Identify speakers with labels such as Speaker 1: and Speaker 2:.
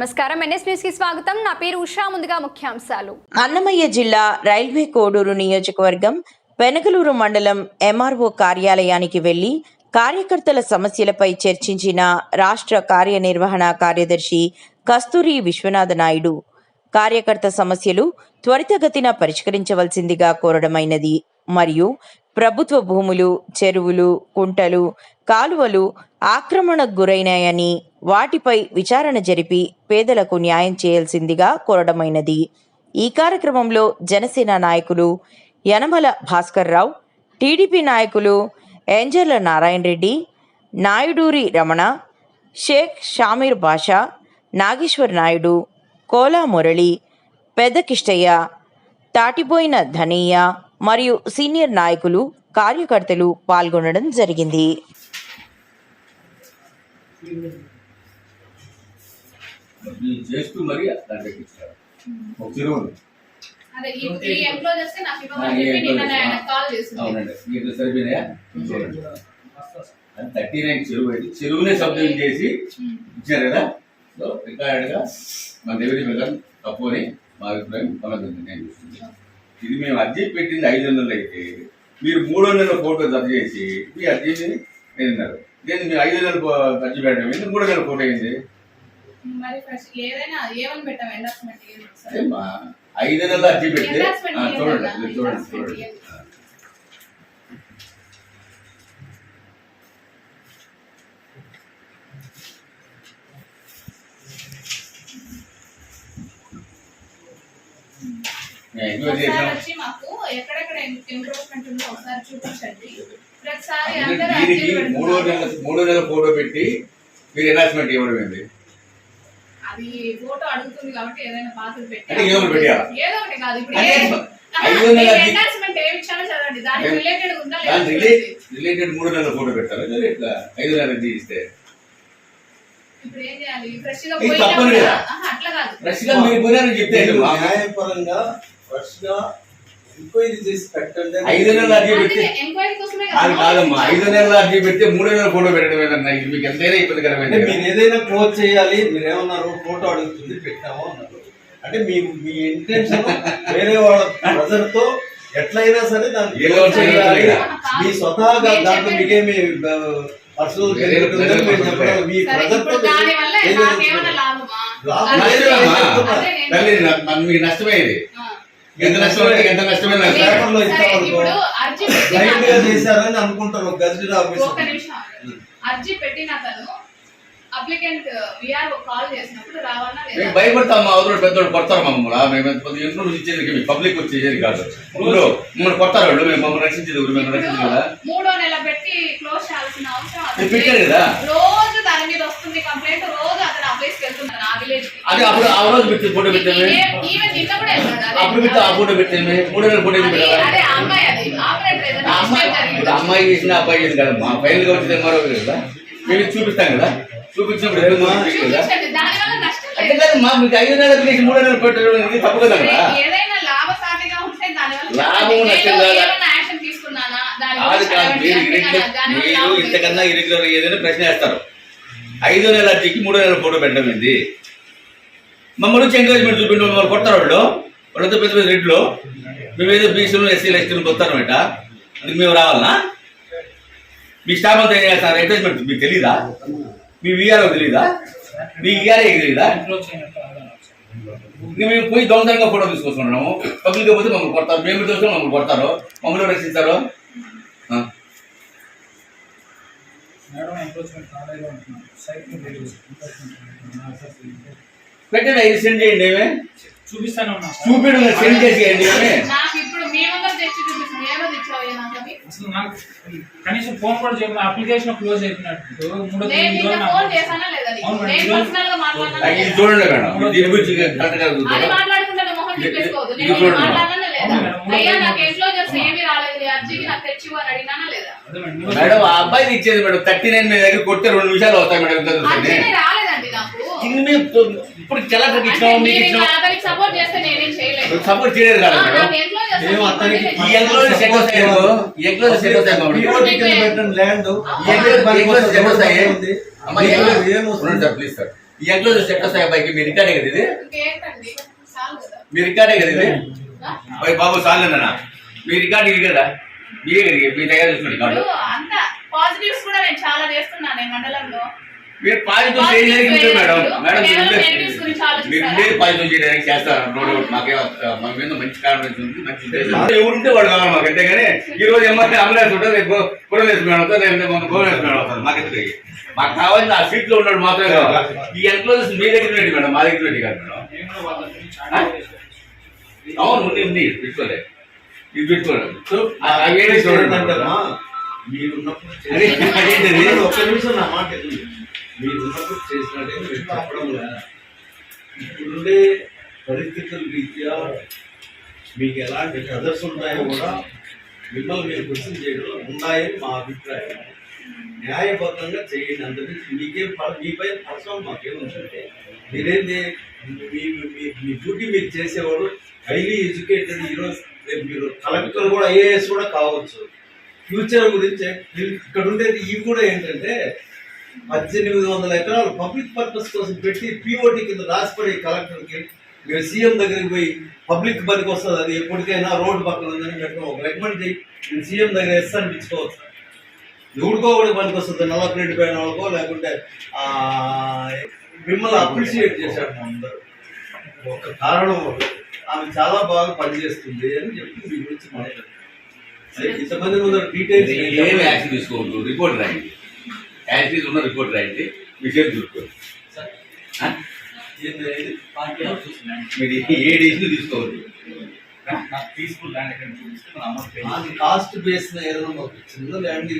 Speaker 1: నమస్కారం. ఎన్ఎస్ న్యూస్కి స్వాగతం. నా పేరు ఉషా. ముందుగా ముఖ్యాంశాలు.
Speaker 2: అన్నమయ్య జిల్లా రైల్వే కోడూరు నియోజకవర్గం పెనగలూరు మండలం ఎంఆర్ఓ కార్యాలయానికి వెళ్ళి కార్యకర్తల సమస్యలపై చర్చించిన రాష్ట్ర కార్యనిర్వహణ కార్యదర్శి కస్తూరి విశ్వనాథ నాయుడు. కార్యకర్త సమస్యలు త్వరితగతిన పరిష్కరించవలసిందిగా కోరడమైనది. మరియు ప్రభుత్వ భూములు చెరువులు కుంటలు కాలువలు ఆక్రమణకు గురైనాయని వాటిపై విచారణ జరిపి పేదలకు న్యాయం చేయాల్సిందిగా కోరడమైనది. ఈ కార్యక్రమంలో జనసేన నాయకులు యనమల భాస్కర్ రావు టీడీపీ నాయకులు ఏంజర్ల నారాయణ రెడ్డి నాయుడూరి రమణ షేక్ షామీర్ బాషా నాగేశ్వర్ నాయుడు కోలా మురళి పెద్ద కిష్టయ్య తాటిపోయిన ధనయ్య మరియు సీనియర్ నాయకులు కార్యకర్తలు పాల్గొనడం జరిగింది.
Speaker 3: చేస్తూ మరి దాంట్లోకి ఇచ్చారు ఒక చెరువు థర్టీ నైన్ చెరువు అయితే చెరువునే సబ్జెక్ట్ చేసి ఇచ్చారు కదా? సో రికార్డ్గా మన రెవెన్యూ మీద తప్పు అని మా అభిప్రాయం కొనగలిగింది. నేను ఇది మేము అర్జీ పెట్టింది ఐదు వందలు అయితే మీరు మూడు వందల ఫోటో జత చేసి మీ అర్జీని నేను నేను మీరు ఐదు వందల అర్జీ పెట్టడం? ఏంది మూడు వందల ఫోటో అయింది?
Speaker 4: మరి ఫస్ట్ ఏదైనా ఏమని పెట్టాం ఎండార్స్మెంట్ ఏది
Speaker 3: అదే మా ఐదు వందల అర్జీ పెడితే
Speaker 4: Endorsement
Speaker 3: ఆ, చూడండి
Speaker 4: ఇవ్వాలా?
Speaker 3: ఇది చూడండి.
Speaker 4: Endorsement
Speaker 3: చూడండి
Speaker 4: ఇవ్వాలి.
Speaker 3: నేను ఎంక్వైరీ
Speaker 4: ఒకసారి
Speaker 3: చేసాం
Speaker 4: వచ్చి మాకు ఎక్కడెక్కడ ఇంప్రూవ్మెంట్ ఉందో ఒకసారి చూపించండి. ప్రతిసారి అందరూ
Speaker 3: మూడో నెల. మూడో నెల ఫోటో పెట్టి మీరు ఎనాల్స్మెంట్ ఇవ్వడం ఏంది
Speaker 4: అది ఫోటో అడుగుతుంది కాబట్టి ఏదైనా పాత్ర పెట్టి
Speaker 3: అంటే ఏదో ఒకటి పెట్టాలా?
Speaker 4: ఏదో ఒకటి కాదు. ఇప్పుడు
Speaker 3: అంటే
Speaker 4: ఏ-
Speaker 3: ఐదు వందల అర్జీ-
Speaker 4: ఎండార్స్మెంట్ ఏమి ఇచ్చానో చదవండి. దానికి
Speaker 3: ఏం-
Speaker 4: రిలేటెడ్ ఉందా
Speaker 3: మూడో నెలల ఫోటో పెట్టాలి? ఇట్లా ఐదు నెలల ఇస్తే.
Speaker 4: ఇప్పుడు ఏం చేయాలి?
Speaker 3: ఫ్రెష్గా
Speaker 4: పోయినా అట్లా కాదు.
Speaker 3: ఫ్రెష్గా మీరు పోయినారని చెప్తే ఏంటి?
Speaker 5: న్యాయపరంగా ఫస్ట్గా ఎంక్వైరీ చేసి పెట్టండి
Speaker 3: ఐదు నెలల అర్జీ పెడితే
Speaker 4: అందుకే ఎంక్వైరీ కోసమే
Speaker 3: అది
Speaker 4: కదా
Speaker 3: కాదమ్మా. ఐదు నెలల అర్జీ పెడితే మూడో నెలల ఫోటో పెట్టడం ఏదన్నా ఇది మీకు ఎంతైనా
Speaker 5: అంటే
Speaker 3: ఇబ్బందికరమైనది
Speaker 5: మీరు ఏదైనా క్లోజ్ చేయాలి మీరు ఏమన్నారు ఫోటో అడుగుతుంది పెట్టాము అన్నారు. అంటే మీ మీ ఇంటెన్షన్ వేరే వాళ్ళ ప్రెజర్తో ఎట్లయినా సరే దాన్ని. మీ స్వతహాగా దాంట్లో మీకేమి పర్సనల్. మీ
Speaker 3: మీకు నష్టమేది. ఎంత నష్టమైతే ఎంత నష్టమైన
Speaker 5: పేపర్లో.
Speaker 4: ఇప్పుడు
Speaker 5: లైట్గా
Speaker 4: పెట్టిన
Speaker 5: చేశారని అనుకుంటారు గజెట్ ఆఫీస్
Speaker 4: ఒక్క నిమిషం ఆగండి. అర్జీ పెట్టిన అతను అప్లికెంట్ కాల్ చేసినప్పుడు రావాలా
Speaker 3: మేము భయపడతాం మా అవతల పెద్దోళ్ళు కొడతారు మమ్మల్ని మేము ఎంత కొద్దిగా ఇంట్లో నుంచి ఇచ్చేది మీ పబ్లిక్ వచ్చి ఇచ్చేది కాదు ఊళ్ళో మమ్మల్ని కొడతారు వాళ్ళు మేము మమ్మల్ని రక్షించేది ఊరు మేము
Speaker 4: ఇప్పుడు
Speaker 3: రక్షించేది కదా
Speaker 4: మూడో నెల పెట్టి క్లోజ్ చేయాల్సిన అవసరం లేదు.
Speaker 3: కదా.
Speaker 4: రోజు దాని మీద వస్తుంది కంప్లైంట్ రోజు అతను ఆ ప్లేస్కి వెళ్తున్నాడు ఆ విలేజ్
Speaker 3: అది అప్పుడు ఆ రోజు పెట్టి ఫోటో పెట్టామే
Speaker 4: ఈవెన్ నిన్న కూడా వెళ్ళాడు అదే.
Speaker 3: అప్పుడు పెట్టి ఆ ఫోటో పెట్టామే మూడు నెలల
Speaker 4: అదే ఆ అమ్మాయి
Speaker 3: చేసిన అబ్బాయి చేసిన కదా మా గా వచ్చింది మరో కదా. మేము ఇది చూపిస్తాం కదా. చూపించినప్పుడు
Speaker 4: చూపించండి
Speaker 3: అంటే కాదు మా మీకు ఐదు నెలలకు చేసి మూడు నెలలు పెట్టడం అనేది తప్పు కదా. లాభం కాదు. కాదు మీరు. ఇంతకన్నా ఇరెగ్యులర్ ఏదైనా ప్రశ్న వేస్తారు. ఐదో నెల అర్జీకి మూడో నెలల ఫోటో పెట్టడం ఏంది? మమ్మల్ని వచ్చి ఎంకరేజ్మెంట్ చూపిండి మమ్మల్ని కొడతారు వాళ్ళు. వాళ్ళతో పెద్ద పెద్ద రేట్లు మేము ఏదో బీసీలు ఎస్సీలు ఎస్టీలు బయట అందుకు మేము రావాలనా మీ స్టాఫ్ అంతా ఏం చేస్తారు? ఎంకరేజ్మెంట్ మీకు తెలీదా? మీ వీఆర్ఓ తెలీదా? మీ వీఆర్ఏ తెలీదా? మేము పోయి దొంగతనంగా ఫోటో తీసుకొస్తున్నాము. పబ్లిక్ పోతే మమ్మల్ని కొడతారు. మేము చూస్తే మమ్మల్ని కొడతారు. మమ్మల్ని రక్షిస్తారు? పెట్టండి సెండ్ చేయండి ఏమే?
Speaker 6: చూపిస్తానే.
Speaker 3: చూపించడం సెండ్ చేసేయండి ఏమే
Speaker 4: నాకు ఇప్పుడు మీ ముందర తెచ్చి చూపిస్తుంది ఏ రోజు ఇచ్చావు నాకు అది?
Speaker 6: అసలు నాకు కనీసం ఫోన్ కూడా చేయకుండా అప్లికేషన్ క్లోజ్ అయిపోయినట్టు. మూడో తేదీ
Speaker 4: ఫోన్ లేదా నేను పర్సనల్గా మాట్లాడినా
Speaker 3: ఇది? చూడండి మేడం దీని గురించి
Speaker 4: అది మొహం తిప్పేసుకోవద్దు నేను. మాట్లాడినా లేదా?
Speaker 6: మేడం,
Speaker 4: అయ్యా ఏమీ రాలేదు. అర్జీకి నాకు అని అడిగినానా లేదా?
Speaker 3: ఆ అబ్బాయిది ఇచ్చేది మేడం థర్టీ నైన్ మీ దగ్గర కొట్టే రెండు నిమిషాలు అవుతాయి మేడం ఇప్పుడు మీకు
Speaker 4: అతనికి సపోర్ట్ చేస్తే నేనేం చేయలేదు.
Speaker 3: చేయలేదు కదా. ఈ సెట్ అవుతాయి ఈ సెట్ అవుతాయి
Speaker 5: ల్యాండ్
Speaker 3: సెట్ అవుతాయి అమ్మా ప్లీజ్ సార్ సెట్ వస్తాయి అబ్బాయికి మీ రికార్డే కదా ఇది?
Speaker 4: ఇంకేంటండి? చాలు కదా.
Speaker 3: మీ రికార్డే కదా ఇది?
Speaker 4: ఆ?
Speaker 3: అబ్బాయి బాబు చాలేనా మీ రికార్డు ఇది కదా? మీరే కదా మీ దగ్గర చూసుకోండి రికార్డు
Speaker 4: పాజిటివ్స్ కూడా నేను చాలా చేస్తున్నాను మండలంలో.
Speaker 3: మీరు పాజిటివ్ చేయడానికి మేడం. మేడం మీరు పాజిటివ్ చేయడానికి చేస్తారు. నో డౌట్ మాకే మా మీద మంచి కాన్ఫిడెన్స్ ఉంది మంచి ఉద్దేశం ఉంది. ఎవరుంటే వాడు కావాలి మాకు అంతేగాని ఈ రోజు ఎమ్మెల్యే అంబులెన్స్ ఉంటుంది రేపు పురలేసి మేడం అవుతుంది రేపు మొన్న భువనేశ్వర మేడం అవుతుంది మాకు ఎందుకు? మాకు కావాల్సిన ఆ సీట్లో ఉన్నాడు మాత్రమే కావాలి. ఈ ఎంక్లోజెస్ మీ దగ్గర పెట్టి మేడం మా దగ్గర పెట్టి కాదు మేడం. అవును ఉంది ఉంది. పెట్టుకోలే ఇది పెట్టుకోలేదు వేడి చూడండి
Speaker 5: మీరున్నప్పుడు ఒక్క నిమిషం నా మాట మీ మీరున్నప్పుడు చేసినట్టే మీరు చెప్పడం లేదు ఇప్పుడుండే పరిస్థితుల రీత్యా మీకు ఎలాంటి కథర్స్ ఉన్నాయో కూడా మిమ్మల్ని మీరు క్వశ్చన్ చేయడం ఉన్నాయని మా అభిప్రాయం. న్యాయబద్ధంగా చేయండి అందరి మీకేం ప- మీపై పర్సనల్ మాకేం ఉందంటే మీరేంది మీ మీ- మీ డ్యూటీ మీరు చేసేవాడు హైలీ ఎడ్యుకేటెడ్ ఈరోజు రేపు మీరు కలెక్టర్ కూడా ఐఏఎస్ కూడా కావచ్చు. ఫ్యూచర్ గురించి. మీరు ఇక్కడ ఉండేది ఇవి కూడా ఏంటంటే పద్దెనిమిది వందల ఎకరాలు పబ్లిక్ పర్పస్ కోసం పెట్టి పిఓటి కింద రాసిపడి కలెక్టర్కి మీరు సీఎం దగ్గరికి పోయి పబ్లిక్ పనికి వస్తుంది అది ఎప్పటికైనా రోడ్డు పక్కన ఉందని మేము ఒక రికమెండ్ చేయి. నేను సీఎం దగ్గర ఎస్ అనిపించుకోవచ్చు ఎవరికో కూడా పనికి వస్తుంది నల్ల ప్లేట్ పైన వాళ్ళకో లేకుంటే మిమ్మల్ని అప్రిషియేట్ చేశాడు మా అందరూ. ఒక కారణం. ఆమె చాలా బాగా పనిచేస్తుంది అని చెప్పి మీ గురించి మాట్లాడారు. సరే ఇంతమంది ముందర డీటెయిల్స్
Speaker 3: రిపోర్ట్ రాయండి. యాక్సిస్ ఉన్న రిపోర్ట్ రాయండి విషయం చూసుకోండి? మీరు ఏ డిసిషన్ తీసుకోవద్దు
Speaker 6: ల్యాండ్ అమ్మ
Speaker 5: కాస్ట్ బేస్ ఏదైనా ఒక చిన్న ల్యాండ్